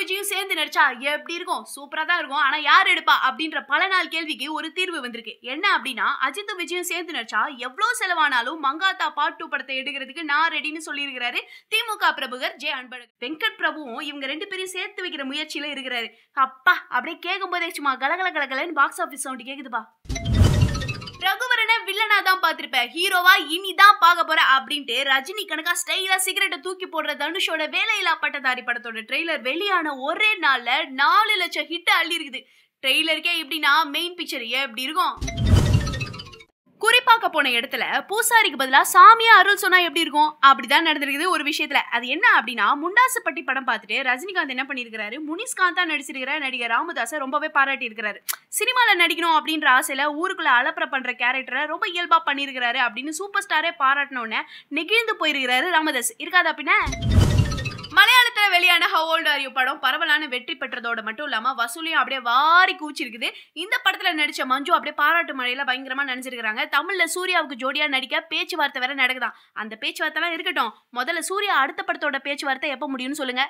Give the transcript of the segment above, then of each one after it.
விஜயும் சேர்ந்து நடிச்சா எப்படி இருக்கும்? சூப்பரா தான் இருக்கும். ஆனா யார் எடுப்பா? அப்படின்ற பல நாள் கேள்விக்கு ஒரு தீர்வு வந்திருக்கு. என்ன அப்படின்னா அஜித் விஜயும் சேர்ந்து நடிச்சா எவ்வளவு செலவானாலும் மங்காத்தா பாட்டு டூ படத்தை எடுக்கிறதுக்கு நான் ரெடின்னு சொல்லியிருக்கிறாரு திமுக பிரபுகர் ஜே அன்பழகன். வெங்கட் பிரபுவும் இவங்க ரெண்டு பேரும் சேர்த்து வைக்கிற முயற்சியில இருக்கிறாரு. அப்பா அப்படியே கேட்கும் போதே சும்மா கலகல கலகலன்னு பாக்ஸ் ஆஃபீஸ் சவுண்ட் கேக்குதுப்பா. பார்த்திருப்ப ஹீரோவா இனிதான் பார்க்க போற அப்படின்ட்டு ரஜினி கணக்கா ஸ்டைலா சிகரெட்டை தூக்கி போடுற தனுஷோட வேலையில்லா பட்டதாரி படத்தோட ட்ரெய்லர் வெளியான ஒரே நாள்ல நாலு லட்சம் ஹிட் அள்ளி இருக்குது ட்ரெய்லருக்கே எப்படின்னா மெயின் பிக்சர் எப்படி இருக்கும். போன இடத்துல பூசாரிக்கு பதிலா சாமியா அருள் சொன்னா எப்படி இருக்கும்? அப்படிதான் நடந்திருக்குது ஒரு விஷயத்துல. அது என்ன அப்படின்னா முண்டாசுப்பட்டி படம் பார்த்துட்டு ரஜினிகாந்த் என்ன பண்ணியிருக்கிறாரு? முனிஸ்காந்தா நடிச்சிருக்கிற நடிகர் ராமதாஸை ரொம்பவே பாராட்டி இருக்கிறாரு சினிமால நடிக்கணும் அப்படின்ற ஆசையில ஊருக்குள்ள அலப்பற பண்ற கேரக்டரை ரொம்ப இயல்பா பண்ணியிருக்கிறாரு அப்படின்னு சூப்பர் ஸ்டாரே பாராட்டினோடனே நெகிழ்ந்து போயிருக்கிறாரு ராமதாஸ். இருக்காது அப்படின்னா மலையாளத்துல வெளியான ஹவ் ஓல்ட் ஆர் யூ படம் பரவலான வெற்றி பெற்றதோட மட்டும் இல்லாம வசூலையும் அப்படியே வாரி கூச்சிருக்குது. இந்த படத்துல நடிச்ச மஞ்சு அப்படியே பாராட்டு மழையில பயங்கரமா நினைச்சிருக்காங்க தமிழ்ல சூர்யாவுக்கு ஜோடியா நடிக்க பேச்சுவார்த்தை வேற நடக்குதான் அந்த பேச்சுவார்த்தைலாம் இருக்கட்டும். முதல்ல சூர்யா அடுத்த படத்தோட பேச்சுவார்த்தை எப்ப முடியும்னு சொல்லுங்க.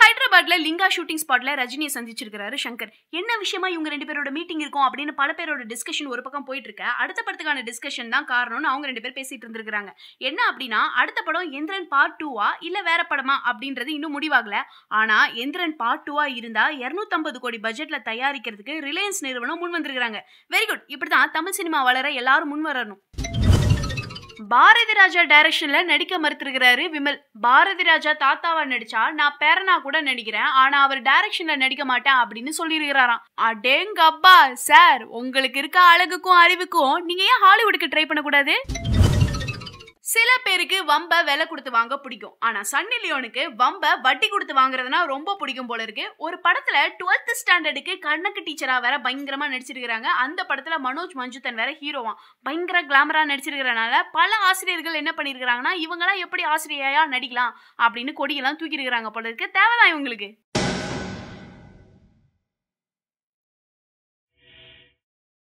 ஹைதராபாத்ல லிங்கா ஷூட்டிங் ஸ்பாட்ல ரஜினியை சந்திச்சிருக்கிறாரு சங்கர். என்ன விஷயமா இவங்க ரெண்டு பேரோட மீட்டிங் இருக்கும் அப்படின்னு பல பேரோட டிஸ்கஷன் ஒரு பக்கம் போயிட்டு இருக்க அடுத்த படத்துக்கான டிஸ்கஷன் தான் காரணம்னு அவங்க ரெண்டு பேர் பேசிட்டு இருந்திருக்காங்க என்ன அப்படின்னா அடுத்த படம் எந்திரன் பார்ட் டூவா இல்ல வேற படமா அப்படின்றது இன்னும் முடிவாகல. ஆனா எந்திரன் பார்ட் டூவா இருந்தா 250 கோடி பட்ஜெட்ல தயாரிக்கிறதுக்கு ரிலையன்ஸ் நிறுவனம் முன் வந்திருக்காங்க வெரி குட் இப்படிதான் தமிழ் சினிமா வளர எல்லாரும் முன் வரணும். பாரதி ராஜா டைரக்ஷன்ல நடிக்க மறுத்திருக்கிறாரு விமல். பாரதி ராஜா தாத்தாவா நடிச்சா நான் பேரனா கூட நடிக்கிறேன். ஆனா அவர் டைரக்ஷன்ல நடிக்க மாட்டேன் அப்படின்னு சொல்லியிருக்கிறாராம். அடேங்கப்பா சார் உங்களுக்கு இருக்க அழகுக்கும் அறிவுக்கும் நீங்க ஏன் ஹாலிவுட்டுக்கு ட்ரை பண்ணக்கூடாது? சில பேருக்கு வம்ப விலை கொடுத்து வாங்க பிடிக்கும். ஆனா சன்னி லியோனுக்கு வம்ப வட்டி கொடுத்து வாங்குறதுனா ரொம்ப பிடிக்கும் போல இருக்கு. ஒரு படத்துல டுவெல்த் ஸ்டாண்டர்டுக்கு கண்ணக்கு டீச்சரா வேற பயங்கரமா நடிச்சிருக்கிறாங்க. அந்த படத்துல மனோஜ் மஞ்சுத்தன் வேற ஹீரோவா பயங்கர கிளாமரா நடிச்சிருக்கிறனால பல ஆசிரியர்கள் என்ன பண்ணிருக்காங்கன்னா இவங்களாம் எப்படி ஆசிரியையா நடிக்கலாம் அப்படின்னு கொடியெல்லாம் தூக்கி இருக்கிறாங்க போல இருக்கு. தேவைதான் இவங்களுக்கு.